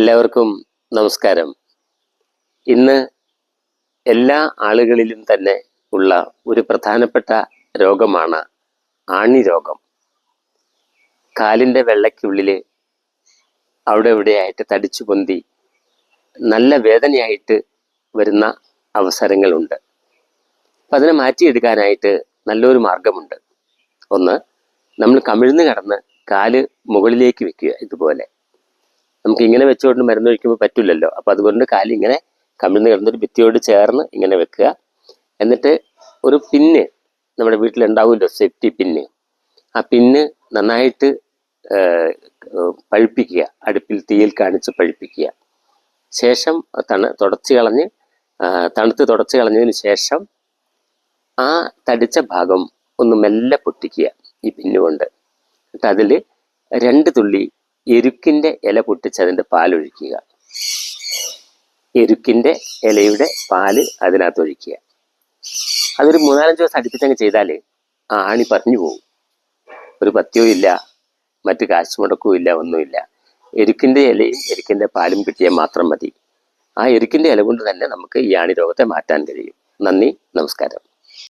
എല്ലാവർക്കും നമസ്കാരം. ഇന്ന് എല്ലാ ആളുകളിലും തന്നെ ഉള്ള ഒരു പ്രധാനപ്പെട്ട രോഗമാണ് ആണി രോഗം കാലിന്റെ വെള്ളയ്ക്കുള്ളിൽ അവിടെ ഇവിടെയായിട്ട് തടിച്ചു പൊന്തി നല്ല വേദനയായിട്ട് വരുന്ന അവസരങ്ങളുണ്ട്. അപ്പം അതിനെ മാറ്റിയെടുക്കാനായിട്ട് നല്ലൊരു മാർഗമുണ്ട്. ഒന്ന് നമ്മൾ കമിഴ്ന്ന് കിടന്ന് കാൽ മുകളിലേക്ക് വെക്കുക ഇതുപോലെ. നമുക്ക് ഇങ്ങനെ വെച്ചുകൊണ്ട് മരുന്ന് ഒഴിക്കുമ്പോൾ പറ്റില്ലല്ലോ അപ്പോൾ അതുകൊണ്ട് കാലി ഇങ്ങനെ കമിഴ്ന്ന് കിടന്നൊരു ഭിത്തിയോട് ചേർന്ന് ഇങ്ങനെ വെക്കുക. എന്നിട്ട് ഒരു പിന്ന് നമ്മുടെ വീട്ടിലുണ്ടാവുമല്ലോ സെഫ്റ്റി പിന്ന്. ആ പിന്ന് നന്നായിട്ട് പഴുപ്പിക്കുക. അടുപ്പിൽ തീയിൽ കാണിച്ച് പഴുപ്പിക്കുക. ശേഷം തണ തുടച്ച് കളഞ്ഞ് തണുത്ത് തുടച്ച് കളഞ്ഞതിന് ശേഷം ആ തടിച്ച ഭാഗം ഒന്ന് മെല്ലെ പൊട്ടിക്കുക ഈ പിന്നുകൊണ്ട്. എന്നിട്ട് അതിൽ രണ്ട് തുള്ളി എരുക്കിന്റെ ഇല പൊട്ടിച്ച് അതിന്റെ പാലൊഴിക്കുക എരുക്കിന്റെ ഇലയുടെ പാൽ അതിനകത്ത് ഒഴിക്കുക. അതൊരു മൂന്നാലഞ്ച് ദിവസം അടുപ്പിച്ചങ്ങ് ചെയ്താൽ ആ ആണി പറഞ്ഞു പോകും. ഒരു പത്യവും ഇല്ല മറ്റ് കാശ് മുടക്കവും ഇല്ല ഒന്നുമില്ല. എരുക്കിന്റെ ഇലയും എരുക്കിന്റെ പാലും കിട്ടിയാൽ മാത്രം മതി. ആ എരുക്കിന്റെ ഇല കൊണ്ട് തന്നെ നമുക്ക് ഈ ആണി രോഗത്തെ മാറ്റാൻ കഴിയും. നന്ദി നമസ്കാരം.